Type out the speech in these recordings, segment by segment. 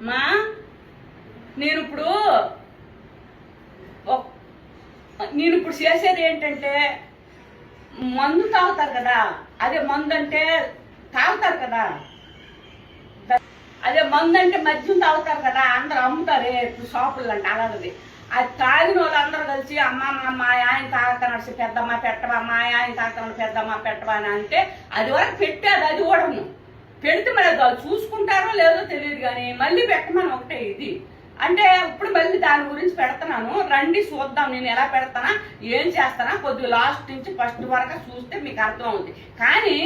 మా నేను ఇప్పుడు నేను ఇప్పుడు చేసేది ఏంటంటే మందు తాగుతారు కదా అదే మందు అంటే తాగుతారు కదా. అదే మందు అంటే మద్యం తాగుతారు కదా అందరు అమ్ముతారే ఇప్పుడు షాపులు అంటే అలాంటిది. అది తాగిన వాళ్ళందరూ కలిసి అమ్మ మా మా ఆయన తాగుతున్నాడు పెద్దమ్మ పెట్టవా మా ఆయన తాగుతాను పెద్దమ్మ పెట్టవా అని అంటే అది వరకు పెట్టేది అది కూడా పెడితే మరి చూసుకుంటా లేదో తెలియదు కానీ మళ్ళీ పెట్టమని ఒకటే ఇది. అంటే ఇప్పుడు మళ్ళీ దాని గురించి పెడతాను రండి చూద్దాం నేను ఎలా పెడతానా ఏం చేస్తానా కొద్దిగా లాస్ట్ నుంచి ఫస్ట్ వరకు చూస్తే మీకు అర్థం అవుతుంది కానీ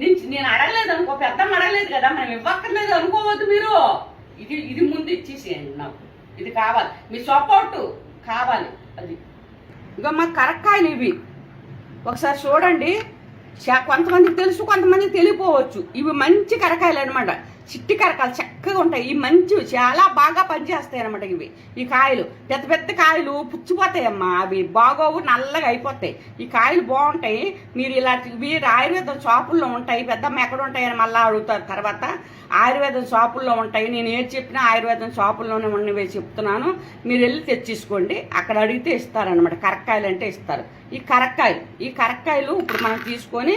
నేను నేను అడగలేదు అనుకో పెద్దమ్మ అడగలేదు కదా మనం ఇవ్వక్కర్లేదు అనుకోవద్దు మీరు. ఇది ఇది ముందు ఇచ్చేసేయండి నాకు. ఇది కావాలి. మీ సపోర్టు కావాలి అది. ఇక మా కరక్కాయలు ఇవి. ఒకసారి చూడండి. కొంతమందికి తెలుసు కొంతమందికి తెలియపోవచ్చు. ఇవి మంచి కరకాయలు అనమాట చిట్టి కరకాలు చక్కగా ఉంటాయి. ఈ మంచి చాలా బాగా పనిచేస్తాయి అనమాట ఇవి. ఈ కాయలు పెద్ద పెద్ద కాయలు పుచ్చిపోతాయమ్మా. అవి బాగోవు నల్లగా అయిపోతాయి. ఈ కాయలు బాగుంటాయి. మీరు ఇలాంటివి ఆయుర్వేదం షాపుల్లో ఉంటాయి. పెద్దమ్మ ఎక్కడ ఉంటాయని మళ్ళీ అడుగుతారు తర్వాత. ఆయుర్వేదం షాపుల్లో ఉంటాయి. నేను ఏది చెప్పినా ఆయుర్వేదం షాపుల్లోనే ఉన్నవి చెప్తున్నాను. మీరు వెళ్ళి తెచ్చేసుకోండి. అక్కడ అడిగితే ఇస్తారనమాట కరక్కాయలు అంటే ఇస్తారు. ఈ కరక్కాయలు ఈ కరక్కాయలు ఇప్పుడు మనం తీసుకొని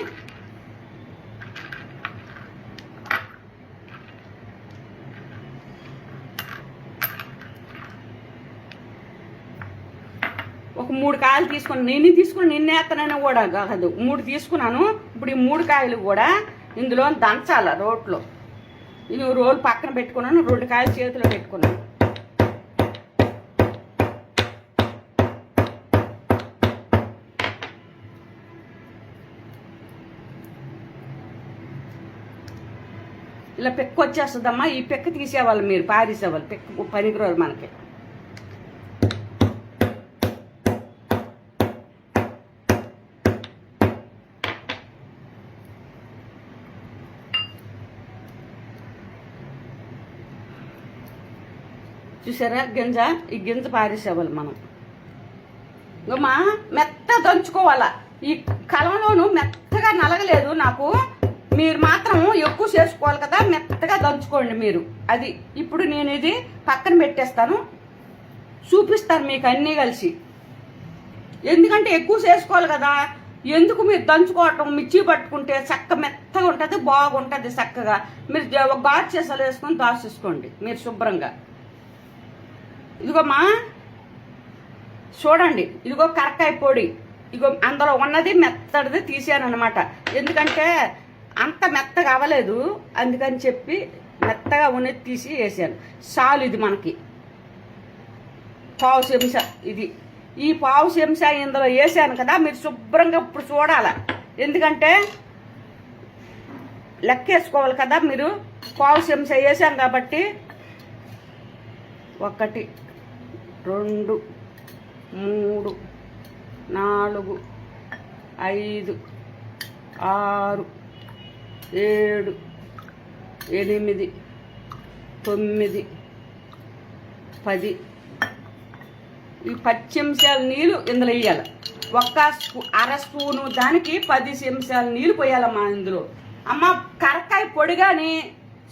ఒక మూడు కాయలు తీసుకుని నేను తీసుకుని నిన్నేత్తనని కూడా కాదు. మూడు తీసుకున్నాను. ఇప్పుడు ఈ మూడు కాయలు కూడా ఇందులో దంచాల రోట్లో. ఇది రోలు పక్కన పెట్టుకున్నాను రెండు కాయలు చేతిలో పెట్టుకున్నాను. ఇలా పెక్క వచ్చేస్తుందమ్మా. ఈ పెక్క తీసేవాళ్ళు మీరు పారేసేవాళ్ళు. పెక్క పనికిరాదు మనకి. చూసారా? గింజ? ఈ గింజ పారేసేవాళ్ళు మనం. మా మెత్త దంచుకోవాలా. ఈ కలంలోను మెత్తగా నలగలేదు నాకు. మీరు మాత్రం ఎక్కువ చేసుకోవాలి కదా మెత్తగా దంచుకోండి మీరు. అది ఇప్పుడు నేను ఇది పక్కన పెట్టేస్తాను. చూపిస్తాను మీకు అన్నీ కలిసి. ఎందుకంటే ఎక్కువ చేసుకోవాలి కదా. ఎందుకు మీరు దంచుకోవటం? మిర్చి పట్టుకుంటే చక్క మెత్తగా ఉంటుంది బాగుంటుంది చక్కగా. మీరు ఒక గాజు చేసాలు వేసుకొని దాచేసుకోండి మీరు శుభ్రంగా. ఇదిగోమ్మా. చూడండి ఇదిగో కరక్కాయ పొడి. ఇగో అందులో ఉన్నది మెత్తడిది తీసాను ఎందుకంటే అంత మెత్తగా అవ్వలేదు. అందుకని చెప్పి మెత్తగా ఉన్నది తీసి వేసాను. చాలు ఇది మనకి. పావు చెంచ ఇది. ఈ పావు చెంచా ఇందులో వేసాను కదా మీరు శుభ్రంగా ఇప్పుడు చూడాల. ఎందుకంటే లెక్కేసుకోవాలి కదా మీరు. పావు చెంచా వేసాం కాబట్టి ఒకటి రెండు మూడు నాలుగు ఐదు ఆరు ఏడు ఎనిమిది తొమ్మిది పది. ఈ పచ్చి చెంచాల నీళ్ళు ఇందులో వేయాలి. ఒక్క స్పూ అర స్పూను దానికి పది చెంచాల నీళ్ళు పోయాలమ్మా ఇందులో. అమ్మ కరకాయ పొడి కానీ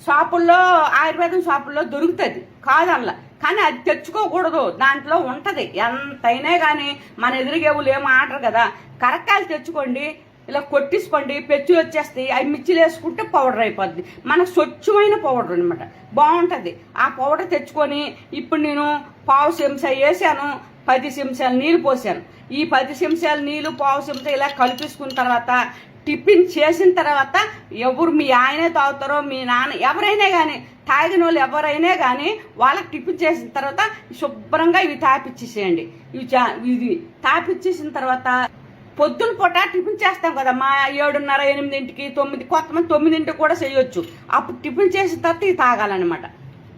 షాపుల్లో ఆయుర్వేదం షాపుల్లో దొరుకుతుంది. కాదల్లా కానీ అది తెచ్చుకోకూడదు. దాంట్లో ఉంటది. ఎంతైనా కానీ మన ఎదురుగేవులు ఏమో ఆడరు కదా. కరక్కాయలు తెచ్చుకోండి. ఇలా కొట్టించుకోండి. పెచ్చులు వచ్చేస్తాయి. అవి మిర్చిలు వేసుకుంటే పౌడర్ అయిపోద్ది. మనకు స్వచ్ఛమైన పౌడర్ అనమాట బాగుంటుంది. ఆ పౌడర్ తెచ్చుకొని ఇప్పుడు నేను పావు చెంచా వేసాను. పది చెంచాలు నీళ్ళు పోసాను. ఈ పది చెంచాలు నీళ్ళు పావు చెంచా ఇలా కలిపేసుకున్న తర్వాత టిఫిన్ చేసిన తర్వాత ఎవరు మీ ఆయనే తాగుతారో మీ నాన్న ఎవరైనా కానీ తాగిన వాళ్ళు ఎవరైనా కానీ వాళ్ళకి టిఫిన్ చేసిన తర్వాత శుభ్రంగా ఇవి తాపిచ్చేసేయండి. ఇవి చా- ఇది తాపిచ్చేసిన తర్వాత పొద్దున పూట టిఫిన్ చేస్తాం కదా మా ఏడున్నర ఎనిమిదింటికి తొమ్మిది కొంతమంది తొమ్మిదింటికి కూడా చేయొచ్చు. అప్పుడు టిఫిన్ చేసిన తర్వాత ఇవి తాగాలన్నమాట.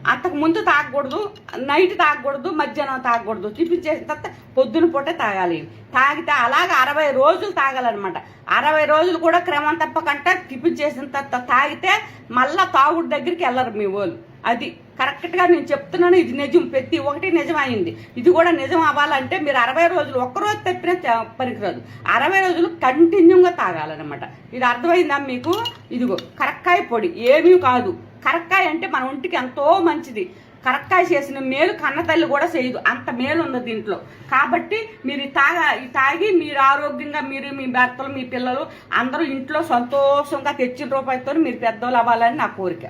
అంతకు ముందు తాగకూడదు నైట్ తాగకూడదు మధ్యాహ్నం తాగకూడదు. టిఫిన్ చేసిన తర్వాత పొద్దున పూటే తాగాలి. తాగితే అలాగే అరవై రోజులు తాగాలన్నమాట. అరవై రోజులు కూడా క్రమం తప్పకంటే టిఫిన్ చేసిన తర్వాత తాగితే మళ్ళా తాగుడు దగ్గరికి వెళ్ళరు మీ వాళ్ళు. అది కరెక్ట్గా నేను చెప్తున్నాను ఇది నిజం. ప్రతి ఒక్కటి నిజమైంది ఇది కూడా నిజం అవ్వాలంటే మీరు అరవై రోజులు ఒక్కరోజు తప్పినా పనికిరాదు. అరవై రోజులు కంటిన్యూగా తాగాలన్నమాట. ఇది అర్థమైందా మీకు? ఇదిగో కరక్కాయ పొడి. ఏమీ కాదు. కరక్కాయ అంటే మన ఒంటికి ఎంతో మంచిది. కరక్కాయ చేసిన మేలు కన్నతల్లి కూడా చేయదు. అంత మేలు ఉంది దీంట్లో. కాబట్టి మీరు తాగా తాగి మీరు ఆరోగ్యంగా మీరు మీ భర్తలు మీ పిల్లలు అందరూ ఇంట్లో సంతోషంగా తెచ్చిన రూపాయలతో మీరు పెద్దోళ్ళు అవ్వాలని నా కోరిక.